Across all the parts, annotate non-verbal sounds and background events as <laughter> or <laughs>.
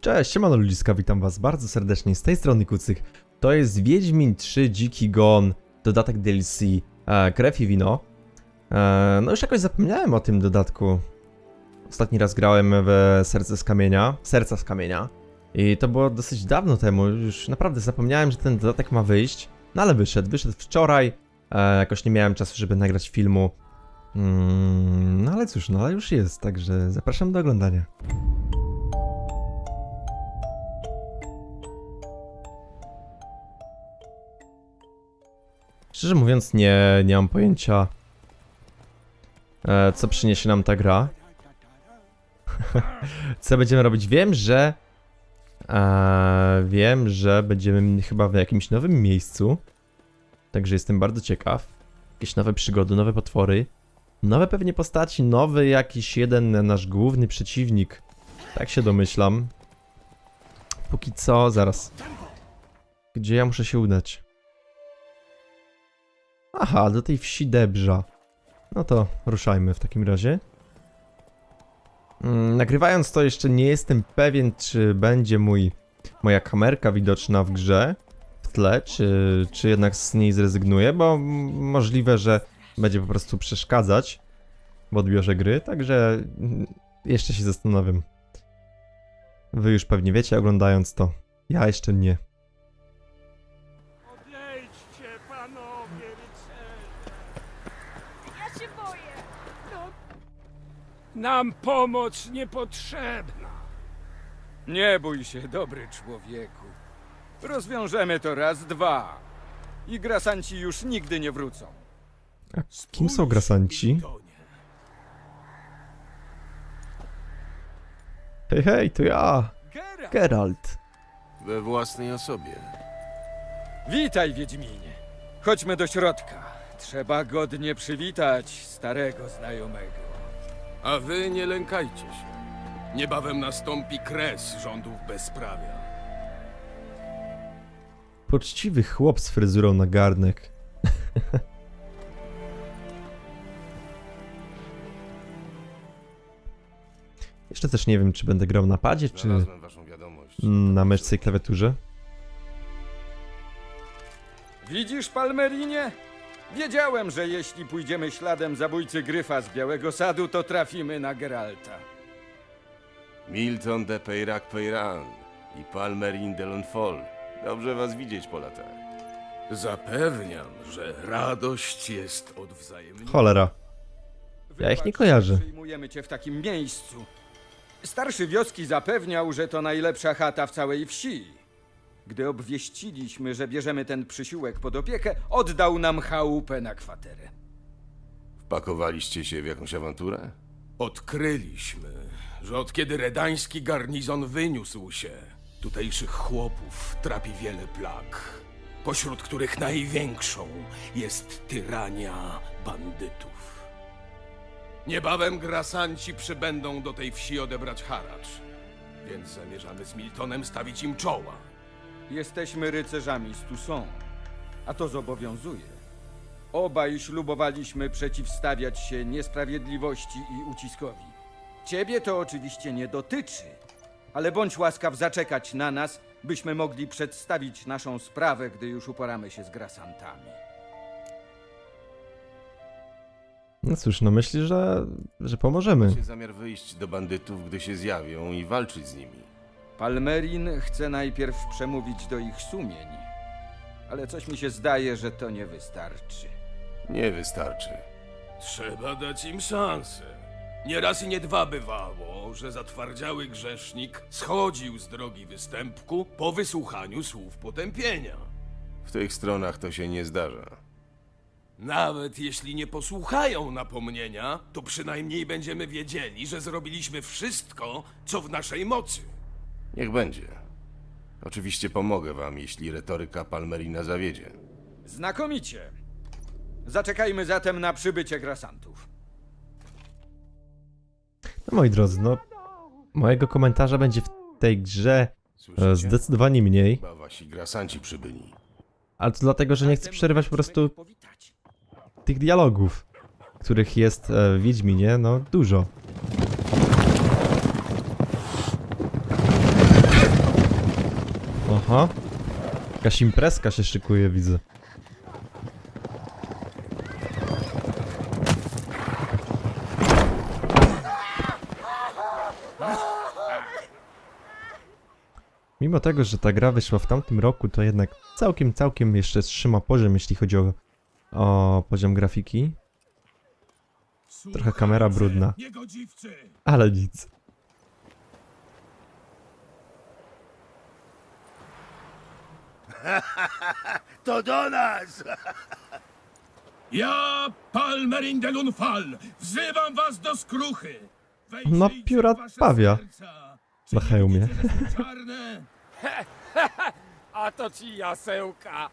Cześć, siemano ludziska, witam was bardzo serdecznie z tej strony Kucych. To jest Wiedźmin 3 Dziki Gon, dodatek DLC e, Krew i Wino. E, no już jakoś zapomniałem o tym dodatku. Ostatni raz grałem w Serce z Kamienia, Serca z Kamienia. I to było dosyć dawno temu, już naprawdę zapomniałem, że ten dodatek ma wyjść. No ale wyszedł, wyszedł wczoraj. E, jakoś nie miałem czasu, żeby nagrać filmu. Mm, no ale cóż, no ale już jest, także zapraszam do oglądania. Szczerze mówiąc, nie, nie mam pojęcia, e, co przyniesie nam ta gra. <laughs> co będziemy robić? Wiem, że. E, wiem, że będziemy chyba w jakimś nowym miejscu. Także jestem bardzo ciekaw. Jakieś nowe przygody, nowe potwory. Nowe pewnie postaci, nowy jakiś jeden nasz główny przeciwnik. Tak się domyślam. Póki co, zaraz. Gdzie ja muszę się udać? Aha, do tej wsi Debrza. No to ruszajmy w takim razie. Mm, nagrywając to jeszcze nie jestem pewien, czy będzie mój, moja kamerka widoczna w grze w tle, czy, czy jednak z niej zrezygnuję, bo możliwe, że będzie po prostu przeszkadzać w odbiorze gry, także mm, jeszcze się zastanawiam. Wy już pewnie wiecie oglądając to. Ja jeszcze nie. Nam pomoc niepotrzebna. Nie bój się, dobry człowieku. Rozwiążemy to raz, dwa. I grasanci już nigdy nie wrócą. A kim są grasanci? Hej, hej, to ja, Geralt! Geralt. We własnej osobie. Witaj, Wiedźminie. Chodźmy do środka. Trzeba godnie przywitać starego znajomego. A wy nie lękajcie się. Niebawem nastąpi kres rządów bezprawia. Poczciwy chłop z fryzurą na garnek. <laughs> Jeszcze też nie wiem, czy będę grał na padzie, czy Znalazłem waszą wiadomość. na myszce i klawiaturze. Widzisz, Palmerinie? Wiedziałem, że jeśli pójdziemy śladem zabójcy Gryfa z Białego Sadu, to trafimy na Geralta. Milton de Peyrac Peyran i Palmerin de Lonfol. Dobrze was widzieć po latach. Zapewniam, że radość jest od wzajemności. Cholera. Ja ich nie kojarzę. Przyjmujemy cię w takim miejscu. Starszy wioski zapewniał, że to najlepsza chata w całej wsi. Gdy obwieściliśmy, że bierzemy ten przysiłek pod opiekę, oddał nam chałupę na kwaterę. Wpakowaliście się w jakąś awanturę? Odkryliśmy, że od kiedy redański garnizon wyniósł się, tutejszych chłopów trapi wiele plag, pośród których największą jest tyrania bandytów. Niebawem grasanci przybędą do tej wsi odebrać haracz, więc zamierzamy z Miltonem stawić im czoła. Jesteśmy rycerzami z Toussaint, a to zobowiązuje. Obaj ślubowaliśmy przeciwstawiać się niesprawiedliwości i uciskowi. Ciebie to oczywiście nie dotyczy, ale bądź łaskaw zaczekać na nas, byśmy mogli przedstawić naszą sprawę, gdy już uporamy się z grasantami. No cóż, no myślę, że, że pomożemy. Macie zamiar wyjść do bandytów, gdy się zjawią i walczyć z nimi. Palmerin chce najpierw przemówić do ich sumień, ale coś mi się zdaje, że to nie wystarczy. Nie wystarczy. Trzeba dać im szansę. Nie raz i nie dwa bywało, że zatwardziały grzesznik schodził z drogi występku po wysłuchaniu słów potępienia. W tych stronach to się nie zdarza. Nawet jeśli nie posłuchają napomnienia, to przynajmniej będziemy wiedzieli, że zrobiliśmy wszystko, co w naszej mocy. Niech będzie. Oczywiście pomogę wam, jeśli retoryka Palmerina zawiedzie. Znakomicie. Zaczekajmy zatem na przybycie grasantów. No moi drodzy, no mojego komentarza będzie w tej grze e, Słyszycie? zdecydowanie mniej, Chyba wasi grasanci przybyli. ale to dlatego, że nie chcę przerywać po prostu tych dialogów, których jest e, w Wiedźminie, no dużo. Aha. Jakaś imprezka się szykuje, widzę. Mimo tego, że ta gra wyszła w tamtym roku, to jednak całkiem, całkiem jeszcze trzyma poziom, jeśli chodzi o, o poziom grafiki. Trochę kamera brudna. Ale nic. <laughs> To do nas! <laughs> Ja, Palmerin de Lunfal, wzywam was do skruchy! No, w pióra pawia na hełmie. czarne? <laughs> A to ci jasełka.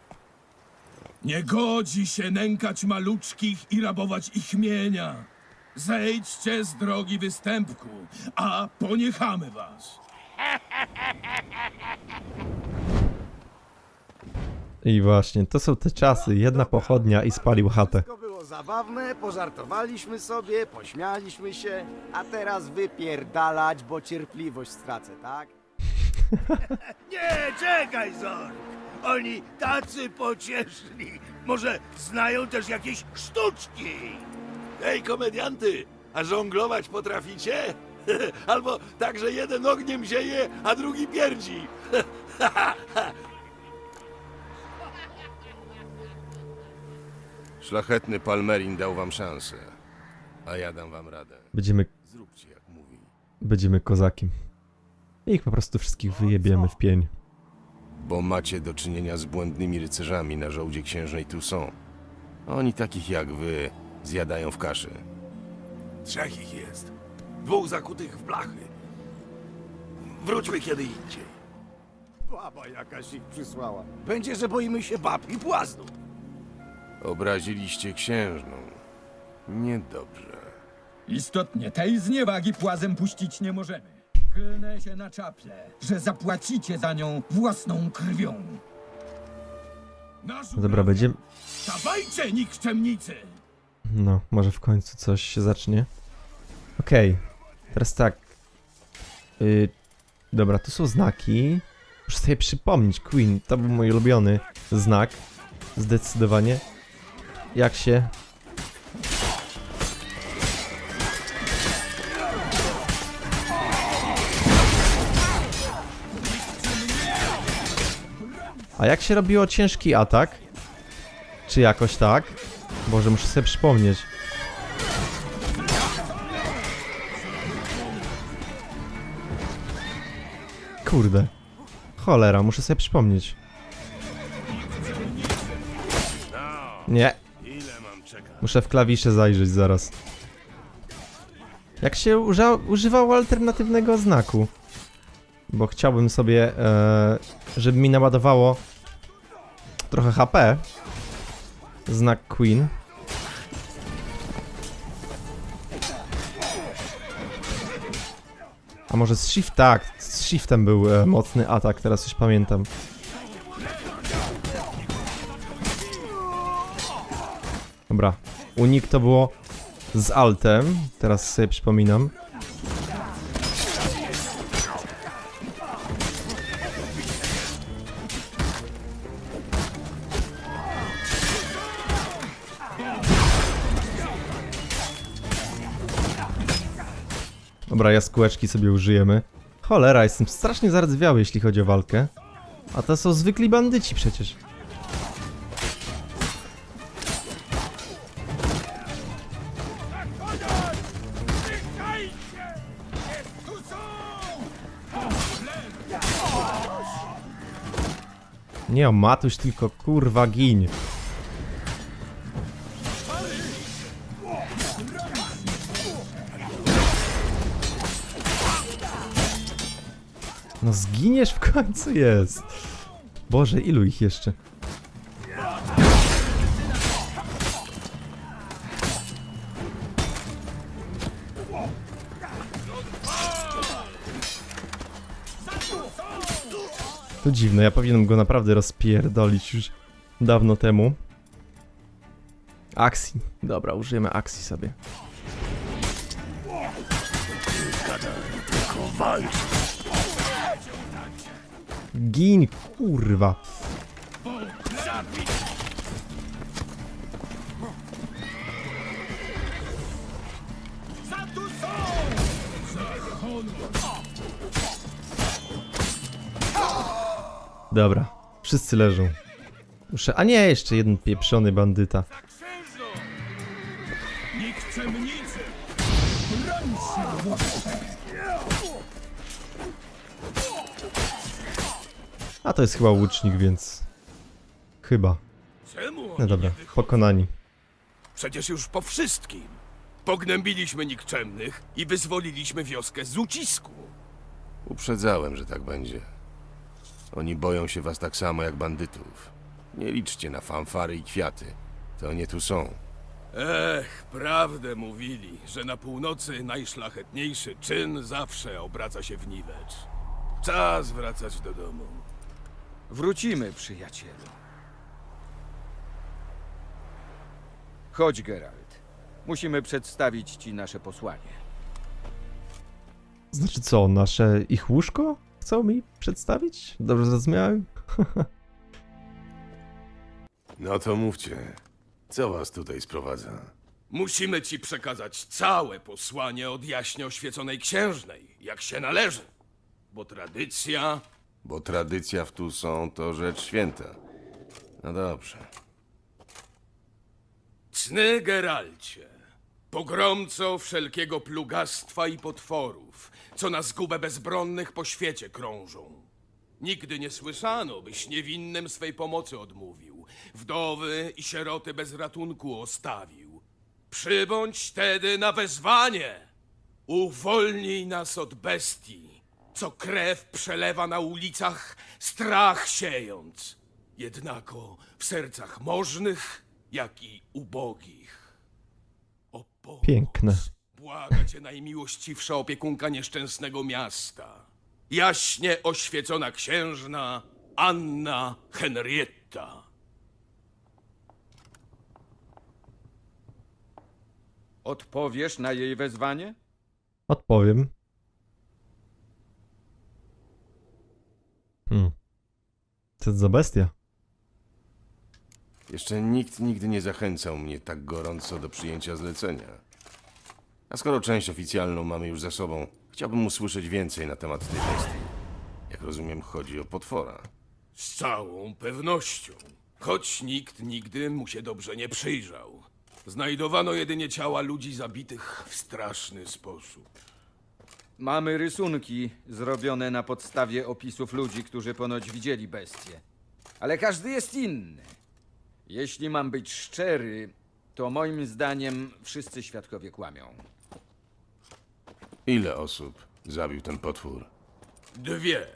Nie godzi się nękać maluczkich i rabować ich mienia. Zejdźcie z drogi występku, a poniechamy was. I właśnie, to są te czasy. Jedna pochodnia i spalił chatę. Wszystko było zabawne, pożartowaliśmy sobie, pośmialiśmy się, a teraz wypierdalać, bo cierpliwość stracę, tak? <laughs> Nie, czekaj, Zork! Oni tacy pocieszni. Może znają też jakieś sztuczki? Ej, komedianty, a żonglować potraficie? <laughs> Albo tak, że jeden ogniem zieje, a drugi pierdzi. <laughs> Szlachetny Palmerin dał wam szansę, a ja dam wam radę. Będziemy, Zróbcie jak mówi. będziemy kozakiem. I ich po prostu wszystkich wyjebiemy w pień. Bo macie do czynienia z błędnymi rycerzami na żołdzie księżnej Toussaint. Oni takich jak wy zjadają w kaszy. Trzech ich jest. Dwóch zakutych w blachy. Wróćmy kiedy indziej. Baba jakaś ich przysłała. Będzie, że boimy się bab i błaznów. Obraziliście księżną. Niedobrze. Istotnie, tej zniewagi płazem puścić nie możemy. Klnę się na czaple, że zapłacicie za nią własną krwią. Dobra, będziemy... Dawajcie, nikczemnicy! No, może w końcu coś się zacznie. Okej, teraz tak. Y, dobra, tu są znaki. Muszę sobie przypomnieć, Queen, to był mój ulubiony znak. Zdecydowanie. Jak się... A jak się robiło ciężki atak? Czy jakoś tak? Boże, muszę sobie przypomnieć. Kurde. Cholera, muszę sobie przypomnieć. Nie. Muszę w klawisze zajrzeć zaraz. Jak się używało alternatywnego znaku? Bo chciałbym sobie, e, żeby mi naładowało trochę HP. Znak Queen. A może z shift? Tak, z shiftem był e, mocny atak, teraz już pamiętam. Dobra, unik to było z altem, teraz sobie przypominam. Dobra, jaskółeczki sobie użyjemy. Cholera, jestem strasznie zardzewiały, jeśli chodzi o walkę. A to są zwykli bandyci przecież. Nie o Matuś, tylko kurwa giń. No zginiesz w końcu jest. Boże, ilu ich jeszcze? To dziwne, ja powinienem go naprawdę rozpierdolić już dawno temu. Aksji. Dobra, użyjemy aksji sobie. Gin, kurwa. Dobra, wszyscy leżą. Muszę. A nie, jeszcze jeden pieprzony bandyta. A to jest chyba łucznik, więc. Chyba. No dobra, pokonani. Przecież już po wszystkim. Pognębiliśmy nikczemnych i wyzwoliliśmy wioskę z ucisku. Uprzedzałem, że tak będzie. Oni boją się was tak samo jak bandytów. Nie liczcie na fanfary i kwiaty. To nie tu są. Ech, prawdę mówili, że na północy najszlachetniejszy czyn zawsze obraca się w niwecz. Czas wracać do domu. Wrócimy, przyjacielu. Chodź, Geralt. Musimy przedstawić ci nasze posłanie. Znaczy co, nasze ich łóżko? Chcą mi przedstawić? Dobrze zrozumiałem? <laughs> No to mówcie. Co was tutaj sprowadza? Musimy ci przekazać całe posłanie od jaśnie oświeconej księżnej, jak się należy. Bo tradycja Bo tradycja w tu są to rzecz święta. No dobrze. Cny Geralcie, pogromco wszelkiego plugastwa i potworów, co na zgubę bezbronnych po świecie krążą. Nigdy nie słyszano, byś niewinnym swej pomocy odmówił, wdowy i sieroty bez ratunku ostawił. Przybądź tedy na wezwanie! Uwolnij nas od bestii, co krew przelewa na ulicach, strach siejąc. Jednako w sercach możnych, jak i ubogich. Pomoc. Piękne. Błaga cię najmiłościwsza opiekunka nieszczęsnego miasta. Jaśnie oświecona księżna Anna Henrietta. Odpowiesz na jej wezwanie? Odpowiem. Hmm. Co to za bestia? Jeszcze nikt nigdy nie zachęcał mnie tak gorąco do przyjęcia zlecenia. A skoro część oficjalną mamy już za sobą, chciałbym usłyszeć więcej na temat tej bestii. Jak rozumiem, chodzi o potwora. Z całą pewnością. Choć nikt nigdy mu się dobrze nie przyjrzał. Znajdowano jedynie ciała ludzi zabitych w straszny sposób. Mamy rysunki zrobione na podstawie opisów ludzi, którzy ponoć widzieli bestię. Ale każdy jest inny. Jeśli mam być szczery, to moim zdaniem wszyscy świadkowie kłamią. Ile osób zabił ten potwór? Dwie.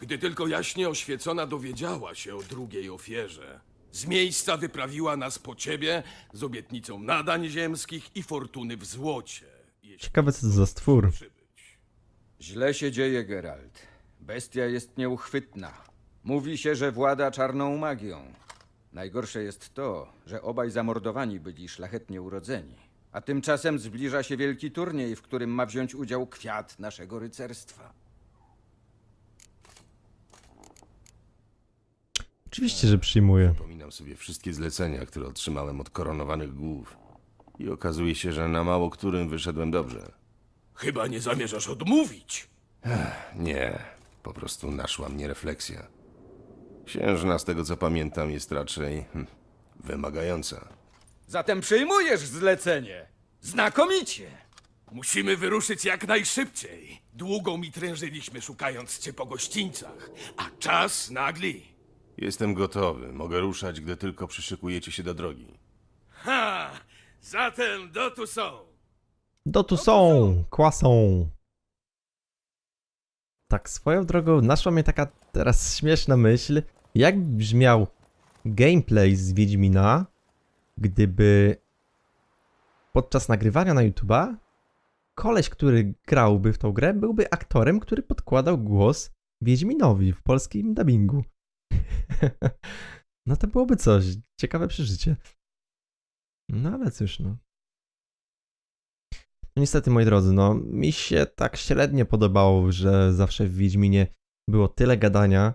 Gdy tylko jaśnie oświecona dowiedziała się o drugiej ofierze, z miejsca wyprawiła nas po ciebie z obietnicą nadań ziemskich i fortuny w złocie. Jeśli Ciekawe co to za stwór. przybyć. Źle się dzieje, Geralt. Bestia jest nieuchwytna. Mówi się, że włada czarną magią. Najgorsze jest to, że obaj zamordowani byli szlachetnie urodzeni. A tymczasem zbliża się wielki turniej, w którym ma wziąć udział kwiat naszego rycerstwa. Oczywiście, że przyjmuję. Przypominam sobie wszystkie zlecenia, które otrzymałem od koronowanych głów. I okazuje się, że na mało którym wyszedłem dobrze. Chyba nie zamierzasz odmówić. Nie, po prostu naszła mnie refleksja. Księżna, z tego co pamiętam, jest raczej hm, wymagająca. Zatem przyjmujesz zlecenie. Znakomicie! Musimy wyruszyć jak najszybciej. Długo mi trężyliśmy szukając cię po gościńcach, a czas nagli. Jestem gotowy, mogę ruszać, gdy tylko przyszykujecie się do drogi. Ha! Zatem do tu są. Do tu są, kłasą. Tak, swoją drogą naszła mnie taka teraz śmieszna myśl, jak brzmiał gameplay z Wiedźmina, gdyby podczas nagrywania na YouTube'a koleś, który grałby w tą grę, byłby aktorem, który podkładał głos Wiedźminowi w polskim dubbingu. <laughs> no to byłoby coś, ciekawe przeżycie. No ale cóż, no. No niestety, moi drodzy, no mi się tak średnio podobało, że zawsze w Wiedźminie było tyle gadania.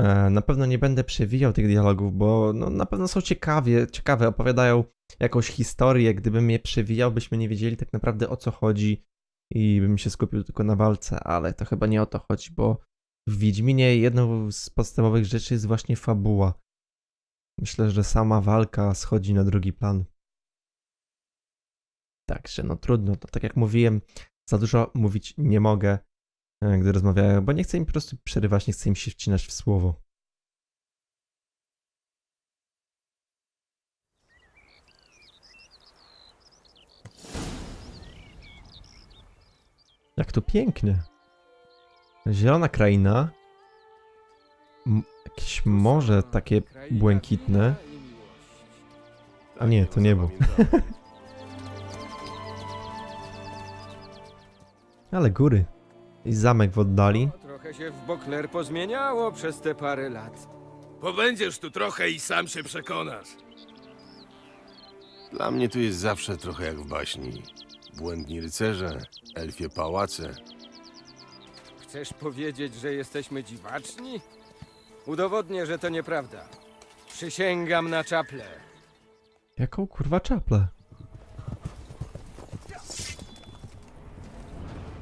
E, na pewno nie będę przewijał tych dialogów, bo no, na pewno są ciekawie, ciekawe, opowiadają jakąś historię. Gdybym je przewijał, byśmy nie wiedzieli tak naprawdę o co chodzi i bym się skupił tylko na walce, ale to chyba nie o to chodzi, bo w Wiedźminie jedną z podstawowych rzeczy jest właśnie fabuła. Myślę, że sama walka schodzi na drugi plan. Także no trudno, to tak jak mówiłem, za dużo mówić nie mogę, gdy rozmawiają, bo nie chcę im po prostu przerywać, nie chcę im się wcinać w słowo. Jak to pięknie. Zielona kraina. M- jakieś morze takie błękitne. A nie, to niebo. <laughs> Ale góry. I zamek w oddali. Trochę się w Bokler pozmieniało przez te parę lat. Pobędziesz tu trochę i sam się przekonasz. Dla mnie tu jest zawsze trochę jak w baśni. Błędni rycerze, elfie pałace. Chcesz powiedzieć, że jesteśmy dziwaczni? Udowodnię, że to nieprawda. Przysięgam na czaple. Jaką kurwa czaplę?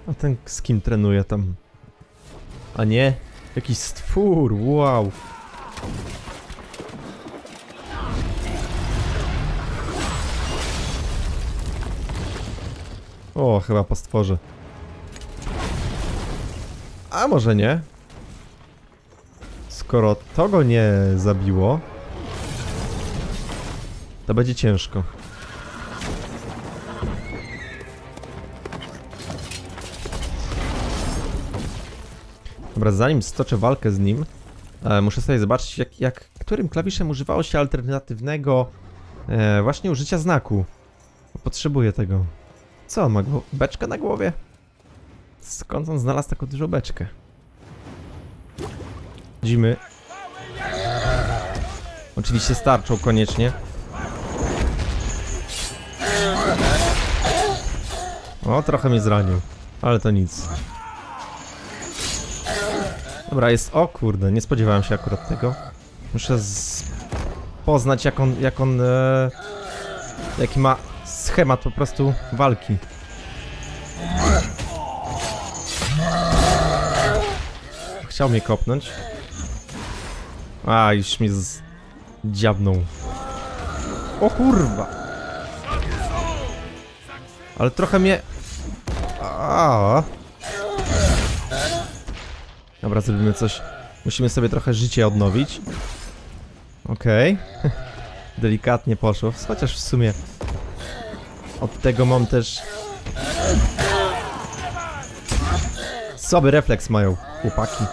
A ten z kim trenuje tam? A nie? Jakiś stwór, wow. O, chyba po stworze. A może nie? Skoro to go nie zabiło, to będzie ciężko. Dobra, zanim stoczę walkę z nim, e, muszę sobie zobaczyć, jak, jak, którym klawiszem używało się alternatywnego e, właśnie użycia znaku. Potrzebuję tego. Co on ma? Beczkę na głowie? Skąd on znalazł taką dużą beczkę? Zimy. Oczywiście starczą koniecznie. O, trochę mnie zranił, ale to nic. Dobra, jest. O kurde, nie spodziewałem się akurat tego. Muszę z... poznać, jak on. Jak on e... Jaki ma schemat po prostu walki. Chciał mnie kopnąć. A, już mnie z... dziabnął. O kurwa! Ale trochę mnie... A. Dobra, zrobimy coś. Musimy sobie trochę życie odnowić. Okej. <laughs> Delikatnie poszło, chociaż w sumie od tego mam też... Słaby refleks mają chłopaki.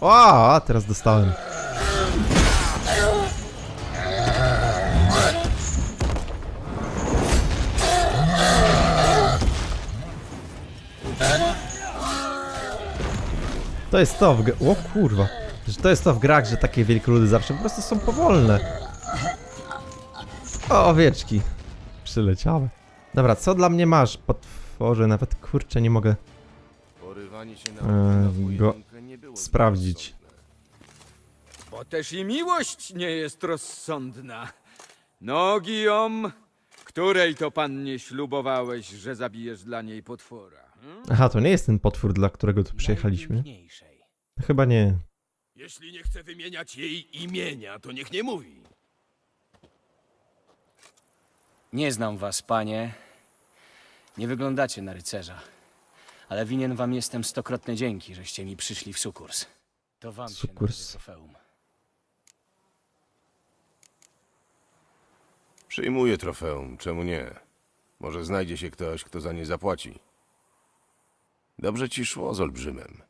O, teraz dostałem. To jest to w gr- O kurwa. Że to jest to w grach, że takie wielkoludy zawsze po prostu są powolne. O, owieczki. Przyleciały. Dobra, co dla mnie masz, potworze? Nawet kurczę nie mogę Porywanie się na, na go nie było sprawdzić. Bo też i miłość nie jest rozsądna. No, Guillaume, której to pannie ślubowałeś, że zabijesz dla niej potwora? Aha, to nie jest ten potwór, dla którego tu przyjechaliśmy. Chyba nie. Jeśli nie chce wymieniać jej imienia, to niech nie mówi. Nie znam was, panie. Nie wyglądacie na rycerza. Ale winien wam jestem stokrotne dzięki, żeście mi przyszli w sukurs. To wam Sukurs. się należy trofeum. Przyjmuję trofeum, czemu nie? Może znajdzie się ktoś, kto za nie zapłaci. Dobrze ci szło z olbrzymem.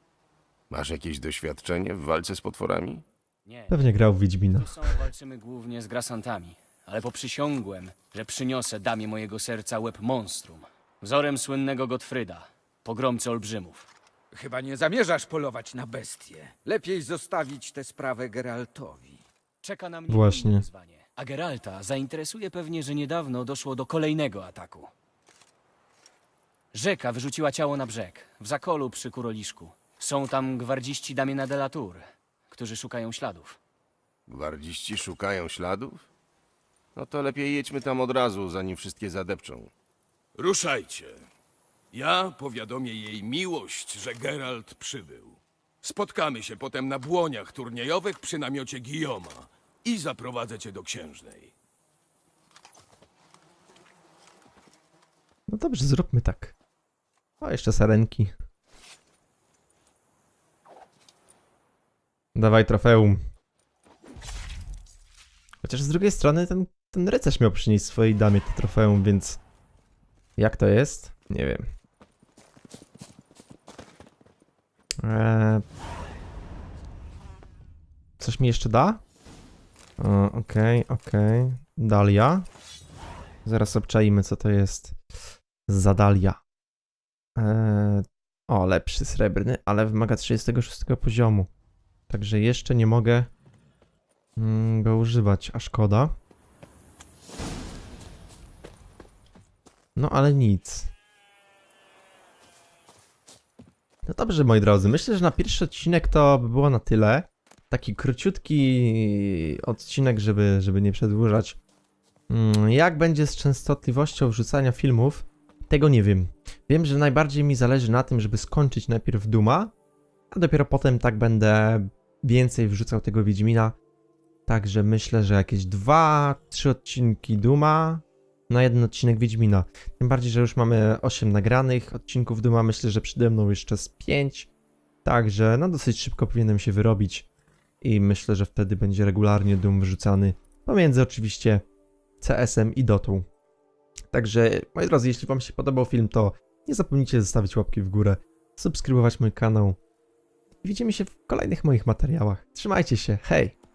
Masz jakieś doświadczenie w walce z potworami? Nie, Pewnie grał w Wiedźmina. tu są walczymy głównie z grasantami. Ale poprzysiągłem, że przyniosę damie mojego serca łeb monstrum. Wzorem słynnego Gottfryda, pogromcy olbrzymów. Chyba nie zamierzasz polować na bestie. Lepiej zostawić tę sprawę Geraltowi. Czeka na mnie Właśnie. inne wyzwanie. A Geralta zainteresuje pewnie, że niedawno doszło do kolejnego ataku. Rzeka wyrzuciła ciało na brzeg, w zakolu przy Kuroliszku. Są tam gwardziści Damiena de la Tour, którzy szukają śladów. Gwardziści szukają śladów? No to lepiej jedźmy tam od razu, zanim wszystkie zadepczą. Ruszajcie. Ja powiadomię jej miłość, że Geralt przybył. Spotkamy się potem na błoniach turniejowych przy namiocie Guillaume'a i zaprowadzę cię do księżnej. No dobrze, zróbmy tak. O, jeszcze sarenki. Dawaj trofeum. Chociaż z drugiej strony ten, ten rycerz miał przynieść swojej damie to trofeum, więc... Jak to jest? Nie wiem. Eee... Coś mi jeszcze da? Okej, okej. Dalia. Zaraz obczaimy, co to jest. Zadalia. Eee, o, lepszy srebrny, ale wymaga 36 poziomu. Także jeszcze nie mogę mm, go używać, a szkoda. No ale nic. No dobrze, moi drodzy, myślę, że na pierwszy odcinek to by było na tyle. Taki króciutki odcinek, żeby, żeby nie przedłużać. Mm, Jak będzie z częstotliwością wrzucania filmów? Tego nie wiem. Wiem, że najbardziej mi zależy na tym, żeby skończyć najpierw Duma, a dopiero potem tak będę więcej wrzucał tego Wiedźmina. Także myślę, że jakieś dwa, trzy odcinki Duma na jeden odcinek Wiedźmina. Tym bardziej, że już mamy 8 nagranych odcinków Duma, myślę, że przede mną jeszcze z 5. Także no dosyć szybko powinienem się wyrobić i myślę, że wtedy będzie regularnie Doom wrzucany pomiędzy oczywiście CS-em i Dotą. Także, moi drodzy, jeśli Wam się podobał film, to nie zapomnijcie zostawić łapki w górę, subskrybować mój kanał. Widzimy się w kolejnych moich materiałach. Trzymajcie się, hej!